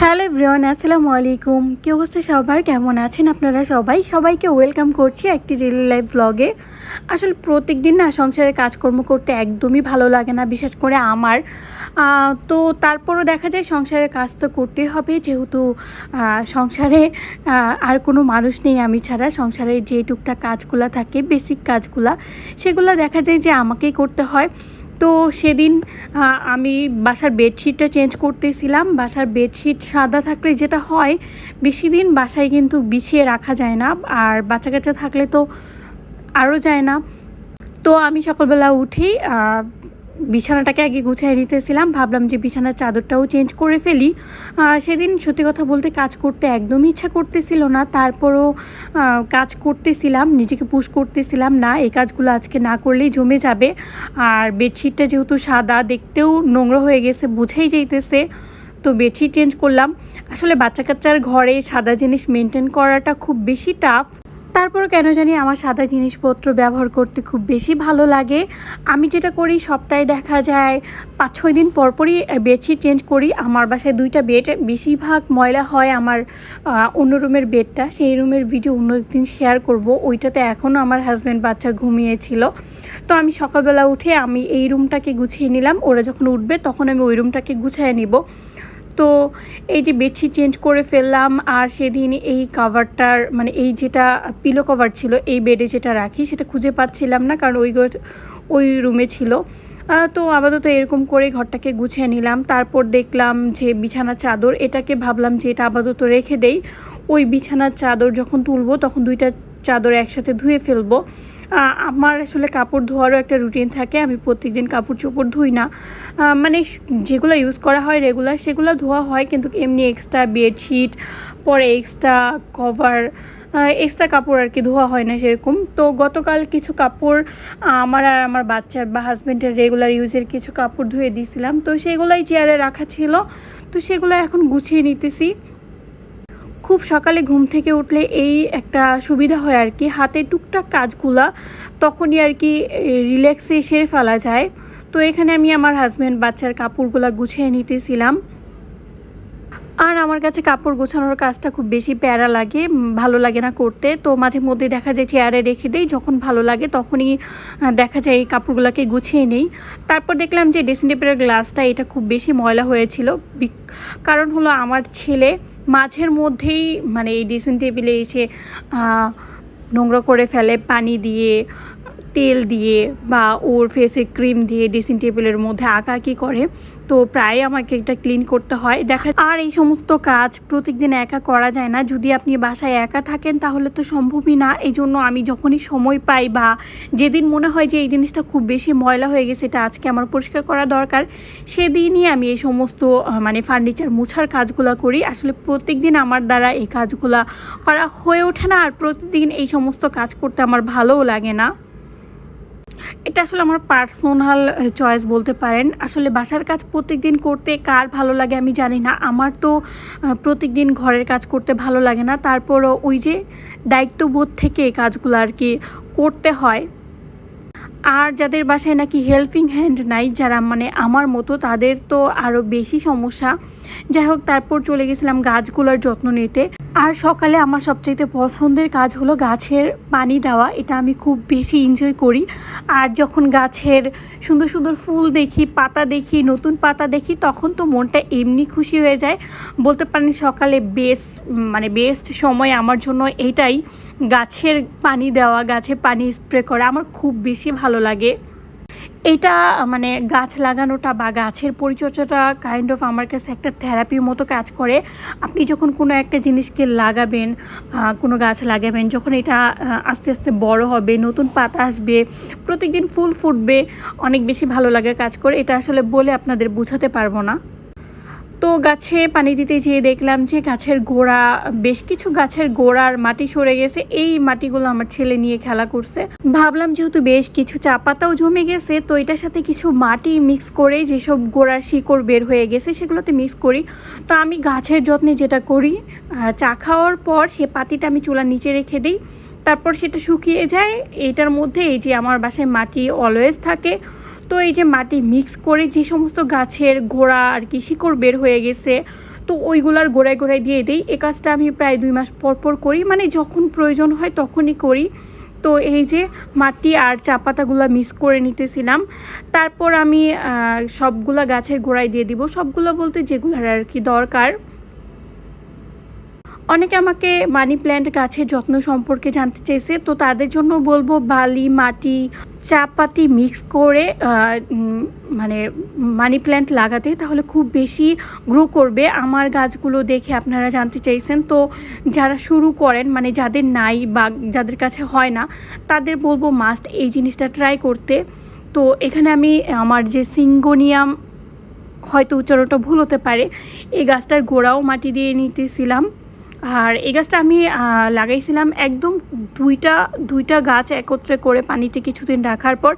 Hello everyone, আসসালামু আলাইকুম। কি অবস্থা সবার? কেমন আছেন আপনারা সবাই? সবাইকে ওয়েলকাম করছি একটি রিয়েল লাইফ ব্লগে আসলে প্রত্যেক দিন না সংসারের কাজকর্ম করতে একদমই ভালো লাগে না, বিশেষ করে আমার। তো তারপরও দেখা যায় সংসারের কাজ তো করতেই হবে যেহেতু সংসারে আর কোনো মানুষ নেই আমি ছাড়া। সংসারে যে টুকটাক কাজগুলো থাকে বেসিক কাজগুলা সেগুলো দেখা যায় যে আমাকেই করতে হয়। তো সেদিন আমি বাসার বেডশিটটা চেঞ্জ করতেছিলাম। বাসার বেডশিট সাদা থাকলে যেটা হয় বেশি দিন বাসায় কিন্তু বিছিয়ে রাখা যায় না। আর বাচ্চা কাচ্চা থাকলে তো আরও যায় না। তো আমি সকালবেলা আহ, বিছানাটাকে আগে গুছিয়ে নিতেছিলাম। ভাবলাম যে বিছানার চাদরটাও চেঞ্জ করে ফেলি। সেদিন সত্যি কথা বলতে কাজ করতে একদমই ইচ্ছা করতেছিল না। তারপরও কাজ করতেছিলাম, নিজেকে পুশ করতেছিলাম না। এই কাজগুলো আজকে না করলেই জমে যাবে। আর বেডশিটটা যেহেতু সাদা, দেখতেও নোংরা হয়ে গেছে, বুঝেই যাইতেছে। তো বেডশিট চেঞ্জ করলাম। আসলে বাচ্চা কাচ্চার ঘরে সাদা জিনিস মেনটেন করাটা খুব বেশি টাফ তারপর কেন জানি আমার সাদা জিনিসপত্র ব্যবহার করতে খুব বেশি ভালো লাগে। আমি যেটা করি সপ্তাহে দেখা যায় পাঁচ ছয় দিন পরপরই বেডশিট চেঞ্জ করি। আমার বাসায় দুইটা বেড, বেশিরভাগ ময়লা হয় আমার অন্য রুমের বেডটা। সেই রুমের ভিডিও অন্য দিন শেয়ার করব। ওইটাতে এখনও আমার হাজব্যান্ড বাচ্চা ঘুমিয়েছিল। তো আমি সকালবেলা উঠে আমি এই রুমটাকে গুছিয়ে নিলাম। ওরা যখন উঠবে তখন আমি ওই রুমটাকে গুছিয়ে নিব। তো এই যে বেডশিট চেঞ্জ করে ফেললাম আর সেদিন এই কাভারটার মানে এই যেটা পিলো কভার ছিল, এই বেডে যেটা রাখি সেটা খুঁজে পাচ্ছিলাম না কারণ ওই ওই রুমে ছিল। তো আপাতত এরকম করে ঘরটাকে গুছিয়ে নিলাম। তারপর দেখলাম যে বিছানার চাদর, এটাকে ভাবলাম যে এটা আপাতত রেখে দেই। ওই বিছানার চাদর যখন তুলবো তখন দুইটা চাদর একসাথে ধুয়ে ফেলব। আমার আসলে কাপড় ধোয়ারও একটা রুটিন থাকে, আমি প্রত্যেকদিন কাপড় চোপড় ধুই না। মানে যেগুলো ইউজ করা হয় রেগুলার সেগুলো ধোয়া হয়, কিন্তু এমনি এক্সট্রা বেডশিট পরে এক্সট্রা কভার এক্সট্রা কাপড় আর কি ধোয়া হয় না সেরকম। তো গতকাল কিছু কাপড় আমার আর আমার বাচ্চার বা হাজব্যান্ডের রেগুলার ইউজের কিছু কাপড় ধুয়ে দিয়েছিলাম তো সেগুলোই চেয়ারে রাখা ছিল, তো সেগুলো এখন গুছিয়ে নিতেছি। খুব সকালে ঘুম থেকে উঠলে এই একটা সুবিধা হয় আর কি। হাতে টুকটাক কাজগুলা তখনই আর কি রিল্যাক্সে সেরে ফেলা যায়। তো এখানে আমি আমার হাজব্যান্ড বাচ্চার কাপড়গুলা গুছিয়ে নিতেছিলাম। আর আমার কাছে কাপড় গোছানোর কাজটা খুব বেশি প্যারা লাগে, ভালো লাগে না করতে। তো মাঝে মধ্যে দেখা যায় চেয়ারে রেখে দেই, যখন ভালো লাগে তখনই দেখা যায় এই কাপড়গুলোকে গুছিয়ে নেই। তারপর দেখলাম যে ড্রেসিং টেবিলের গ্লাসটা এটা খুব বেশি ময়লা হয়েছিল। কারণ হলো আমার ছেলে মাঝের মধ্যেই মানে এই ড্রেসিং টেবিলে এসে নোংরা করে ফেলে পানি দিয়ে তেল দিয়ে বা ওর ফেসে ক্রিম দিয়ে ড্রেসিং টেবিলের মধ্যে আঁকাআঁকি করে। তো প্রায় আমাকে এটা ক্লিন করতে হয়। দেখা আর এই সমস্ত কাজ প্রত্যেকদিন একা করা যায় না। যদি আপনি বাসায় একা থাকেন তাহলে তো সম্ভবই না। এই জন্য আমি যখনই সময় পাই বা যেদিন মনে হয় যে এই জিনিসটা খুব বেশি ময়লা হয়ে গেছে এটা আজকে আমার পরিষ্কার করা দরকার, সেদিনই আমি এই সমস্ত মানে ফার্নিচার মোছার কাজগুলো করি। আসলে প্রত্যেকদিন আমার দ্বারা এই কাজগুলো করা হয়ে ওঠে না। আর প্রতিদিন এই সমস্ত কাজ করতে আমার ভালোও লাগে না। এটা আসলে আমার পার্সোনাল চয়েস বলতে পারেন। আসলে বাসার কাজ প্রত্যেকদিন করতে কার ভালো লাগে আমি জানি না। আমার তো প্রত্যেকদিন ঘরের কাজ করতে ভালো লাগে না। তারপরও ওই যে দায়িত্ববোধ থেকে কাজগুলো আর কি করতে হয়। আর যাদের বাসায় নাকি হেল্পিং হ্যান্ড নাই, যারা মানে আমার মতো, তাদের তো আরও বেশি সমস্যা। যাই হোক, তারপর চলে গেছিলাম গাছগুলোর যত্ন নিতে। আর সকালে আমার সবচাইতে পছন্দের কাজ হলো গাছের পানি দেওয়া, এটা আমি খুব বেশি এনজয় করি। আর যখন গাছের সুন্দর সুন্দর ফুল দেখি, পাতা দেখি, নতুন পাতা দেখি, তখন তো মনটা এমনি খুশি হয়ে যায়। বলতে পারেন সকালে বেস্ট মানে বেস্ট সময় আমার জন্য এটাই, গাছের পানি দেওয়া গাছে পানি স্প্রে করা, আমার খুব বেশি ভালো লাগে। এটা মানে গাছ লাগানোটা বা গাছের পরিচর্যাটা কাইন্ড অফ আমার কাছে একটা থেরাপির মতো কাজ করে। আপনি যখন কোনো একটা জিনিসকে লাগাবেন কোনো গাছ লাগাবেন, যখন এটা আস্তে আস্তে বড় হবে, নতুন পাতা আসবে, প্রত্যেকদিন ফুল ফুটবে, অনেক বেশি ভালো লাগে কাজ করে। এটা আসলে বলে আপনাদের বোঝাতে পারব না। তো গাছে পানি দিতে যেয়ে দেখলাম যে গাছের গোড়া, বেশ কিছু গাছের গোড়ার মাটি সরে গেছে। এই মাটিগুলো আমার ছেলে নিয়ে খেলা করছে। ভাবলাম যেহেতু বেশ কিছু চা পাতাও জমে গেছে, তো এটার সাথে কিছু মাটি মিক্স করে যেসব গোড়ার শিকড় বের হয়ে গেছে সেগুলোতে মিক্স করি। তো আমি গাছের যত্নে যেটা করি চা খাওয়ার পর সে পাতিটা আমি চুলার নিচে রেখে দিই। তারপর সেটা শুকিয়ে যায়। এটার মধ্যে এই যে আমার বাসায় মাটি অলওয়েজ থাকে তো এই যে মাটি মিক্স করে যে সমস্ত গাছের গোড়া আর কি শিকড় বের হয়ে গেছে, তো ওইগুলার গোড়ায় গোড়ায় দিয়ে দিই। এ কাজটা আমি প্রায় দুই মাস পর পর করি। মানে যখন প্রয়োজন হয় তখনই করি। তো এই যে মাটি আর চা পাতাগুলো মিক্স করে নিতেছিলাম। তারপর আমি সবগুলা গাছের গোড়ায় দিয়ে দিব। সবগুলো বলতে যেগুলোর আর কি দরকার। অনেকে আমাকে মানি প্ল্যান্ট গাছের যত্ন সম্পর্কে জানতে চাইছে, তো তাদের জন্য বলব বালি, মাটি চা পাতি মিক্স করে মানে মানি প্ল্যান্ট লাগাতে, তাহলে খুব বেশি গ্রো করবে। আমার গাছগুলো দেখে আপনারা জানতে চাইছেন, তো যারা শুরু করেন মানে যাদের নাই বা যাদের কাছে হয় না, তাদের বলব মাস্ট এই জিনিসটা ট্রাই করতে। তো এখানে আমি আমার যে সিঙ্গোনিয়াম, হয়তো উচ্চারণটা ভুল হতে পারে, এই গাছটার গোড়াও মাটি দিয়ে নিতেছিলাম। আর এই গাছটা আমি লাগাইছিলাম একদম দুইটা দুইটা গাছ একত্রে করে পানিতে কিছুদিন রাখার পর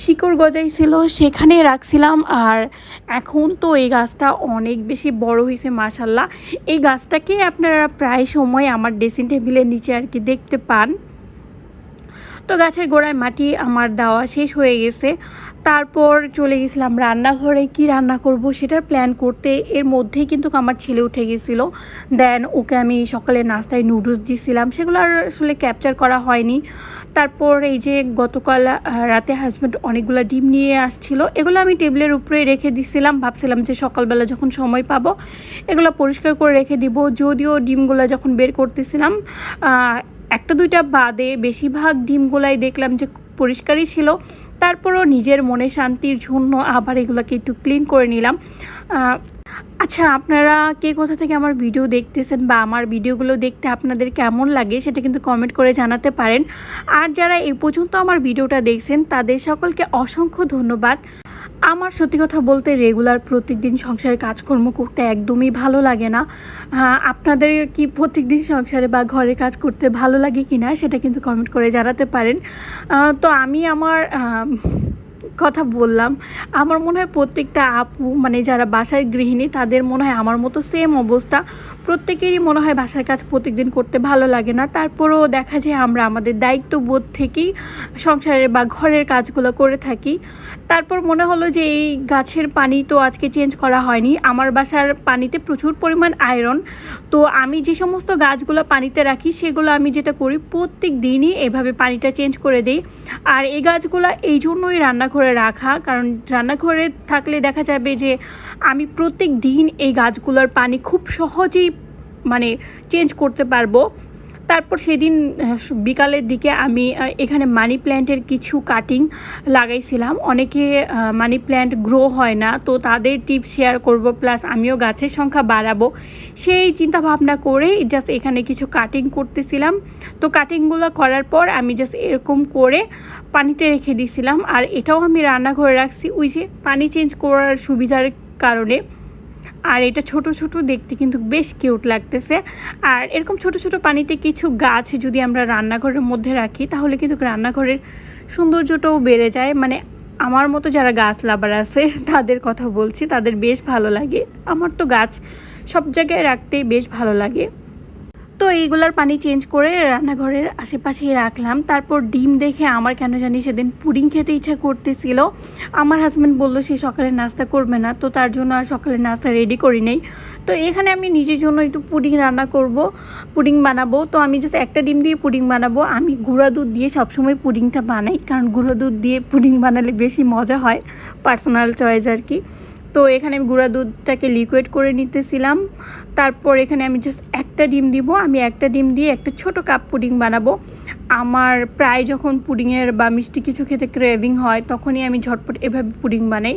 শিকড় গজাইছিল সেখানে রাখছিলাম। আর এখন তো এই গাছটা অনেক বেশি বড় হয়েছে মাসাল্লাহ এই গাছটাকে আপনারা প্রায় সময় আমার ড্রেসিং টেবিলের নিচে আর কি দেখতে পান। তো গাছের গোড়ায় মাটি আমার দেওয়া শেষ হয়ে গেছে। তারপর চলে গেছিলাম রান্নাঘরে, কি রান্না করব সেটার প্ল্যান করতে। এর মধ্যেই কিন্তু আমার ছেলে উঠে গেছিল। দেন ওকে আমি সকালে নাস্তায় নুডলস দিয়েছিলাম সেগুলো আর আসলে ক্যাপচার করা হয়নি। তারপর এই যে গতকাল রাতে হাজব্যান্ড অনেকগুলো ডিম নিয়ে আসছিল। এগুলো আমি টেবিলের উপরে রেখে দিছিলাম। ভাবছিলাম যে সকালবেলা যখন সময় পাবো, এগুলো পরিষ্কার করে রেখে দিব। যদিও ডিমগুলো যখন বের করতেছিলাম একটা দুইটা বাদে বেশিরভাগ ডিমগুলাই দেখলাম যে পরিষ্কারই ছিল। তারপরও নিজের মনে শান্তির জন্য আবার এগুলোকে একটু ক্লিন করে নিলাম। আচ্ছা আপনারা কে কোথা থেকে আমার ভিডিও দেখতেছেন বা আমার ভিডিওগুলো দেখতে আপনাদের কেমন লাগে সেটা কিন্তু কমেন্ট করে জানাতে পারেন। আর যারা এই পর্যন্ত আমার ভিডিওটা দেখছেন, তাদের সকলকে অসংখ্য ধন্যবাদ। আমার সত্যি কথা বলতে রেগুলার প্রত্যেকদিন সংসারে কাজকর্ম করতে একদমই ভালো লাগে না। আপনাদের কি প্রত্যেকদিন সংসারে বা ঘরে কাজ করতে ভালো লাগে কি না সেটা কিন্তু কমেন্ট করে জানাতে পারেন। তো আমি আমার কথা বললাম, আমার মনে হয় প্রত্যেকটা আপু মানে যারা বাসার গৃহিণী, তাদের মনে হয় আমার মতো সেম অবস্থা। প্রত্যেকেরই মনে হয় বাসার কাজ প্রত্যেকদিন করতে ভালো লাগে না। তারপরেও দেখা যায় আমরা আমাদের দায়িত্ববোধ থেকেই সংসারের বা ঘরের কাজগুলো করে থাকি। তারপর মনে হলো যে এই গাছের পানি তো আজকে চেঞ্জ করা হয়নি। আমার বাসার পানিতে প্রচুর পরিমাণ আয়রন তো আমি যে সমস্ত গাছগুলো পানিতে রাখি, সেগুলো আমি যেটা করি প্রত্যেক দিনই এভাবে পানিটা চেঞ্জ করে দিই। আর এই গাছগুলো এই জন্যই রান্নাঘরে রাখা, কারণ রান্নাঘরে থাকলে দেখা যাবে যে আমি প্রত্যেক দিন এই গাছগুলোর পানি খুব সহজেই মানে চেঞ্জ করতে পারব। তারপর সেদিন বিকালের দিকে আমি এখানে মানি প্ল্যান্টের কিছু কাটিং লাগাইছিলাম। অনেকে মানি প্ল্যান্ট গ্রো হয় না, তো তাদের টিপ শেয়ার করব, প্লাস আমিও গাছের সংখ্যা বাড়াবো। সেই চিন্তা ভাবনা করে জাস্ট এখানে কিছু কাটিং করতেছিলাম। তো কাটিংগুলো করার পর আমি জাস্ট এরকম করে পানিতে রেখে দিয়েছিলাম আর এটাও আমি রান্নাঘরে রাখছি। ওই যে পানি চেঞ্জ করার সুবিধার কারণে আর এটা ছোট ছোট দেখতে কিন্তু বেশ কিউট লাগতেছে। আর এরকম ছোট ছোট পানিতে কিছু গাছ যদি আমরা রান্নাঘরের মধ্যে রাখি, তাহলে কিন্তু রান্নাঘরের সৌন্দর্যটাও বেড়ে যায়। মানে আমার মতো যারা গাছ লাভার আছে, তাদের কথা বলছি, তাদের বেশ ভালো লাগে। আমার তো গাছ সব জায়গায় রাখতে বেশ ভালো লাগে। তো এইগুলার পানি চেঞ্জ করে রান্নাঘরের আশেপাশেই রাখলাম। তারপর ডিম দেখে আমার কেন জানি সেদিন পুডিং খেতে ইচ্ছা করতেছিল। আমার হাজব্যান্ড বলল, সে সকালে নাস্তা করবে না। তো তার জন্য আর সকালে নাস্তা রেডি করি নেই। তো এখানে আমি নিজের জন্য একটু পুডিং রান্না করব, পুডিং বানাবো। তো আমি জাস্ট একটা ডিম দিয়ে পুডিং বানাবো। আমি গুঁড়া দুধ দিয়ে সবসময় পুডিংটা বানাই, কারণ গুঁড়ো দুধ দিয়ে পুডিং বানালে বেশি মজা হয়। পার্সোনাল চয়েস আর কি। তো এখানে আমি গুঁড়া দুধটাকে লিকুইড করে নিতেছিলাম। তারপর এখানে আমি জাস্ট একটা ডিম দিব। আমি একটা ডিম দিয়ে একটা ছোট কাপ পুডিং বানাবো। আমার প্রায় যখন পুডিংয়ের বা মিষ্টি কিছু খেতে ক্রেভিং হয়, তখনই আমি ঝটপট এভাবে পুডিং বানাই।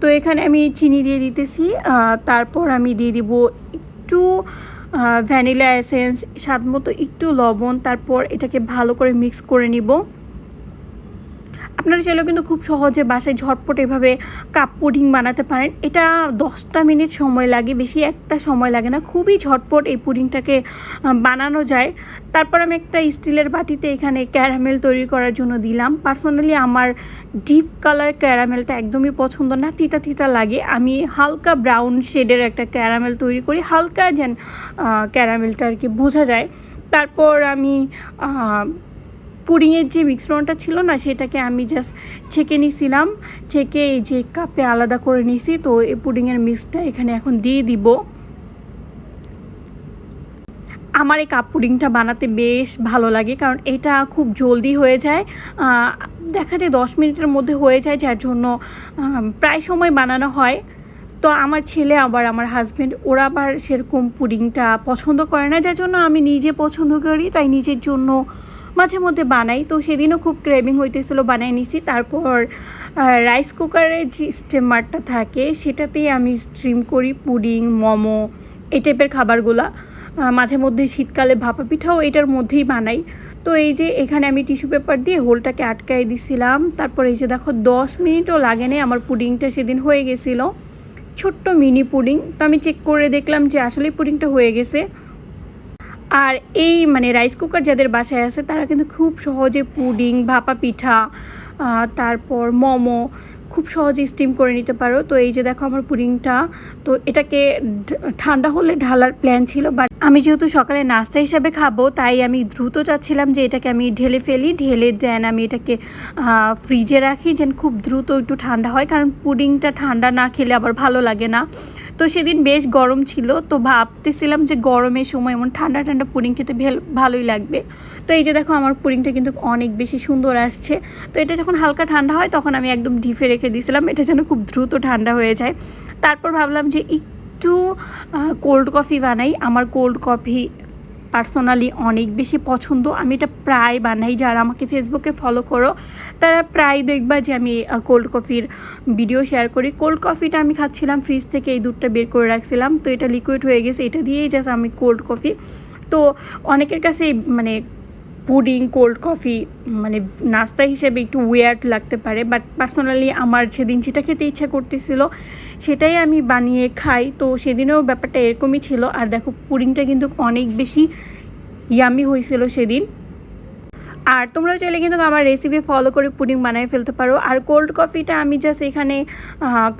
তো এখানে আমি চিনি দিয়ে দিতেছি। তারপর আমি দিয়ে দিব একটু ভ্যানিলা এসেন্স স্বাদ মতো একটু লবণ। তারপর এটাকে ভালো করে মিক্স করে নিব। আপনারা চাইলেও কিন্তু খুব সহজে বাসায় ঝটপট এভাবে কাপ পুডিং বানাতে পারেন। এটা দশটা মিনিট সময় লাগে, বেশি একটা সময় লাগে না। খুবই ঝটপট এই পুডিংটাকে বানানো যায়। তারপর আমি একটা স্টিলের বাটিতে এখানে ক্যারামেল তৈরি করার জন্য দিলাম। পার্সোনালি আমার ডিপ কালার ক্যারামেলটা একদমই পছন্দ না, তিতা তিতা লাগে। আমি হালকা ব্রাউন শেডের একটা ক্যারামেল তৈরি করি, হালকা যেন ক্যারামেলটা আর কি বোঝা যায়। তারপর আমি পুডিংয়ের যে মিশ্রণটা ছিল না, সেটাকে আমি জাস্ট ছেঁকে নিছিলাম। ছেঁকে এই যে কাপে আলাদা করে নিছি, তো এই পুডিংয়ের মিক্সটা এখানে এখন দিয়ে দিব। আমার এই কাপ পুডিংটা বানাতে বেশ ভালো লাগে, কারণ এটা খুব জলদি হয়ে যায়। দেখা যায় দশ মিনিটের মধ্যে হয়ে যায়, যার জন্য প্রায় সময় বানানো হয়। তো আমার ছেলে আবার আমার হাজব্যান্ড ওরা আবার সেরকম পুডিংটা পছন্দ করে না, যার জন্য আমি নিজে পছন্দ করি, তাই নিজের জন্য মাঝে মধ্যে বানাই। তো সেদিনও খুব ক্রেভিং হইতেছিল বানাই নিছি। তারপর রাইস কুকারে যে স্টিমারটা থাকে, সেটাতেই আমি স্ট্রিম করি পুডিং মোমো, এই টাইপের খাবারগুলা। মাঝে মধ্যে শীতকালে ভাপা পিঠাও এটার মধ্যেই বানাই। তো এই যে এখানে আমি টিস্যু পেপার দিয়ে হোলটাকে আটকাই দিছিলাম। তারপর এই যে দেখো, দশ মিনিটও লাগে নাই আমার পুডিংটা সেদিন হয়ে গেছিল। ছোট্ট মিনি পুডিং তো আমি চেক করে দেখলাম যে আসলেই পুডিংটা হয়ে গেছে। আর এই মানে রাইস কুকার যাদের বাসায় আছে, তারা কিন্তু খুব সহজে পুডিং ভাপা পিঠা তারপর মোমো খুব সহজে স্টিম করে নিতে পারো। তো এই যে দেখো আমার পুডিংটা তো এটাকে ঠান্ডা হলে ঢালার প্ল্যান ছিল বাট আমি যেহেতু সকালে নাস্তা হিসাবে খাব, তাই আমি দ্রুত চাচ্ছিলাম যে এটাকে আমি ঢেলে ফেলি, ঢেলে দেন আমি এটাকে ফ্রিজে রাখি, যেন খুব দ্রুত একটু ঠান্ডা হয়, কারণ পুডিংটা ঠান্ডা না খেলে আবার ভালো লাগে না। তো সেদিন বেশ গরম ছিল, তো ভাবতেছিলাম যে গরমের সময় এমন ঠান্ডা ঠান্ডা পুডিং খেতে ভেল- ভালোই লাগবে। তো এই যে দেখো আমার পুডিংটা কিন্তু অনেক বেশি সুন্দর আসছে। তো এটা যখন হালকা ঠান্ডা হয় তখন আমি একদম ঢিফে রেখে দিয়েছিলাম, এটা যেন খুব দ্রুত ঠান্ডা হয়ে যায়। তারপর ভাবলাম যে একটু কোল্ড কফি বানাই। আমার কোল্ড কফি পার্সোনালি অনেক বেশি পছন্দ। আমি এটা প্রায় বানাই। যারা আমাকে ফেসবুকে ফলো করো, তারা প্রায় দেখবা যে আমি কোল্ড কফির ভিডিও শেয়ার করি। কোল্ড কফিটা আমি খাচ্ছিলাম ফ্রিজ থেকে এই দুধটা বের করে রাখছিলাম। তো এটা লিকুইড হয়ে গেছে। এটা দিয়েই জাস্ট আমি কোল্ড কফি তো অনেকের কাছে মানে পুডিং কোল্ড কফি মানে নাস্তা হিসেবে একটু ওয়ার্ড লাগতে পারে। বাট পার্সোনালি আমার সেদিন সেটা খেতে ইচ্ছা করতেছিল। সেটাই আমি বানিয়ে খাই। তো সেদিনেও ব্যাপারটা এরকমই ছিল। আর দেখো পুডিংটা কিন্তু অনেক বেশি ইয়ামি হয়েছিল সেদিন। আর তোমরাও চাইলে কিন্তু আমার রেসিপি ফলো করে পুডিং বানিয়ে ফেলতে পারো। আর কোল্ড কফিটা আমি জাস্ট এখানে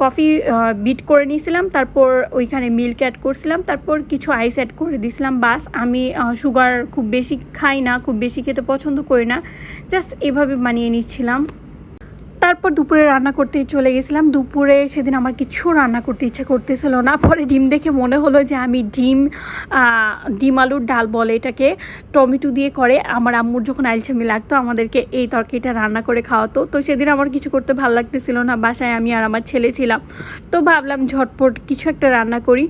কফি বিট করে নিয়েছিলাম। তারপর ওইখানে মিল্ক অ্যাড করছিলাম। তারপর কিছু আইস অ্যাড করে দিয়েছিলাম। বাস, আমি সুগার খুব বেশি খাই না, খুব বেশি খেতে পছন্দ করি না। জাস্ট এভাবে বানিয়ে নিচ্ছিলাম। তারপর দুপুরে রান্না করতে চলে গেছিলাম। দুপুরে সেদিন আমার কিছু রান্না করতে ইচ্ছা করতেছিল না। পরে ডিম দেখে মনে হলো যে আমি ডিম ডিম আলুর ডাল বলে এটাকে টমেটো দিয়ে করে আমার আম্মুর যখন আইলছামি লাগতো, আমাদেরকে এই তরকারিটা রান্না করে খাওয়াতো। তো সেদিন আমার কিছু করতে ভালো লাগতেছিল না। বাসায় আমি আর আমার ছেলে ছিলাম। তো ভাবলাম ঝটপট কিছু একটা রান্না করি।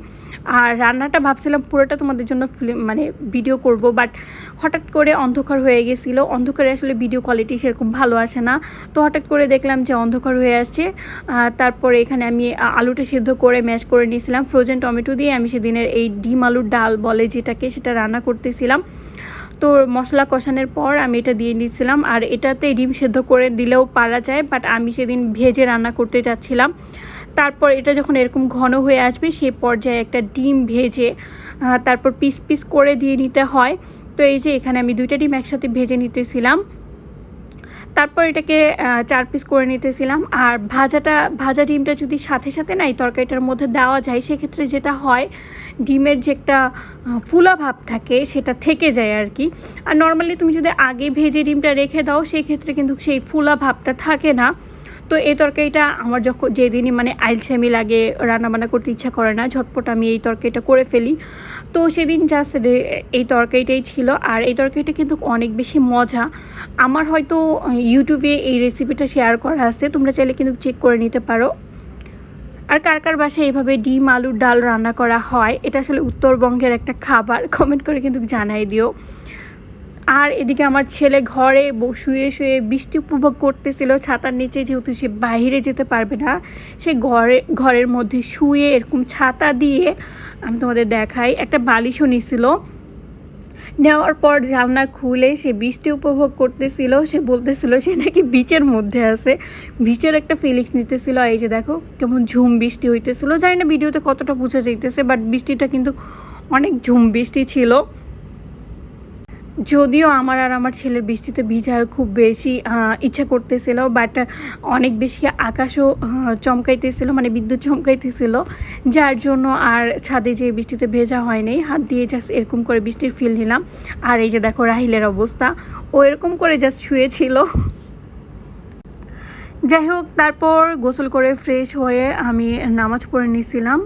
আর রান্নাটা ভাবছিলাম পুরোটা তোমাদের জন্য ফিল্ম মানে ভিডিও করব বাট হঠাৎ করে অন্ধকার হয়ে গেছিল। অন্ধকারে আসলে ভিডিও কোয়ালিটি সেরকম ভালো আসে না। তো হঠাৎ করে দেখলাম যে অন্ধকার হয়ে আসছে। তারপরে এখানে আমি আলুটা সিদ্ধ করে ম্যাশ করে নিয়েছিলাম। ফ্রোজেন টমেটো দিয়ে আমি সেদিনের এই ডিম আলুর ডাল বলে যেটাকে সেটা রান্না করতেছিলাম। তো মশলা কষানোর পর আমি এটা দিয়ে দিচ্ছিলাম আর এটাতে ডিম সেদ্ধ করে দিলেও পারা যায় বাট আমি সেদিন ভেজে রান্না করতে যাচ্ছিলাম তারপর এটা যখন এরকম ঘন হয়ে আসবে সেই পর্যায়ে একটা ডিম ভেজে তারপর পিস পিস করে দিয়ে নিতে হয়। তো এই যে এখানে আমি দুইটা ডিম একসাথে ভেজে নিতেছিলাম। তারপর এটাকে চার পিস করে নিতেছিলাম। আর ভাজাটা, ভাজা ডিমটা যদি সাথে সাথে না এই তরকারিটার মধ্যে দেওয়া যায়, সেক্ষেত্রে যেটা হয়, ডিমের যে একটা ফুলা ভাব থাকে, সেটা থেকে যায় আর কি আর নর্মালি তুমি যদি আগে ভেজে ডিমটা রেখে দাও, সেক্ষেত্রে কিন্তু সেই ফুলা ভাবটা থাকে না। তো এই তরকারিটা আমার যখন যেদিনই মানে আইলসামি লাগে, রান্নাবান্না করতে ইচ্ছা করে না, ঝটপট আমি এই তরকারিটা করে ফেলি। তো সেদিন জাস্ট এই তরকারিটাই ছিল। আর এই তরকারিটা কিন্তু অনেক বেশি মজা। আমার হয়তো ইউটিউবে এই রেসিপিটা শেয়ার করা আছে, তোমরা চাইলে কিন্তু চেক করে নিতে পারো। আর কার কার বাসায় এইভাবে ডিম, আলুর ডাল রান্না করা হয়, এটা আসলে উত্তরবঙ্গের একটা খাবার কমেন্ট করে কিন্তু জানাই দিও। আর এদিকে আমার ছেলে ঘরে শুয়ে শুয়ে বৃষ্টি উপভোগ করতেছিল, ছাতার নিচে যেহেতু সে বাইরে যেতে পারবে না, সে ঘরে, ঘরের মধ্যে শুয়ে এরকম ছাতা দিয়ে আমি তোমাদের দেখাই, একটা বালিশও নিছিল। নেওয়ার পর জানলা খুলে সে বৃষ্টি উপভোগ করতেছিল, সে বলতেছিল সে নাকি বিচের মধ্যে আছে। বিচের একটা ফিলিংস নিতেছিল, এই যে দেখো কেমন ঝুম বৃষ্টি হইতেছিল। জানি না ভিডিওতে কতটা বোঝা যাইতেছে বাট বৃষ্টিটা কিন্তু অনেক ঝুম বৃষ্টি ছিল। যদিও আমার আর আমার ছেলের বৃষ্টিতে ভিজার খুব বেশি ইচ্ছা করতেছিল বাট অনেক বেশি আকাশও চমকাইতেছিল মানে বিদ্যুৎ চমকাইতেছিল, যার জন্য আর ছাদে যে বৃষ্টিতে ভেজা হয়নি হাত দিয়ে জাস্ট এরকম করে বৃষ্টির ফিল নিলাম। আর এই যে দেখো রাহিলের অবস্থা, ও এরকম করে জাস্ট শুয়েছিল। যাই হোক, তারপর গোসল করে ফ্রেশ হয়ে আমি নামাজ পড়ে নিয়েছিলাম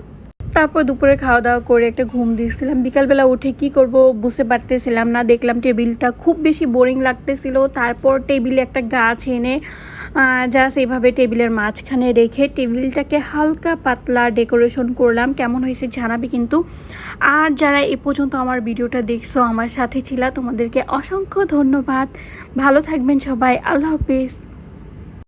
তারপর দুপুরে খাওয়া দাওয়া করে একটা ঘুম দিয়েছিলাম। বিকালবেলা উঠে কি করব বুঝতে পারতেছিলাম না। দেখলাম টেবিলটা খুব বেশি বোরিং লাগতেছিল। তারপর টেবিলে একটা গাছ এনে জাস্ট এইভাবে টেবিলের মাঝখানে রেখে টেবিলটাকে হালকা পাতলা ডেকোরেশন করলাম। কেমন হয়েছে জানাবে কিন্তু। আর যারা এ পর্যন্ত আমার ভিডিওটা দেখছ, আমার সাথে ছিল, তোমাদেরকে অসংখ্য ধন্যবাদ। ভালো থাকবেন সবাই। আল্লাহ হাফিজ।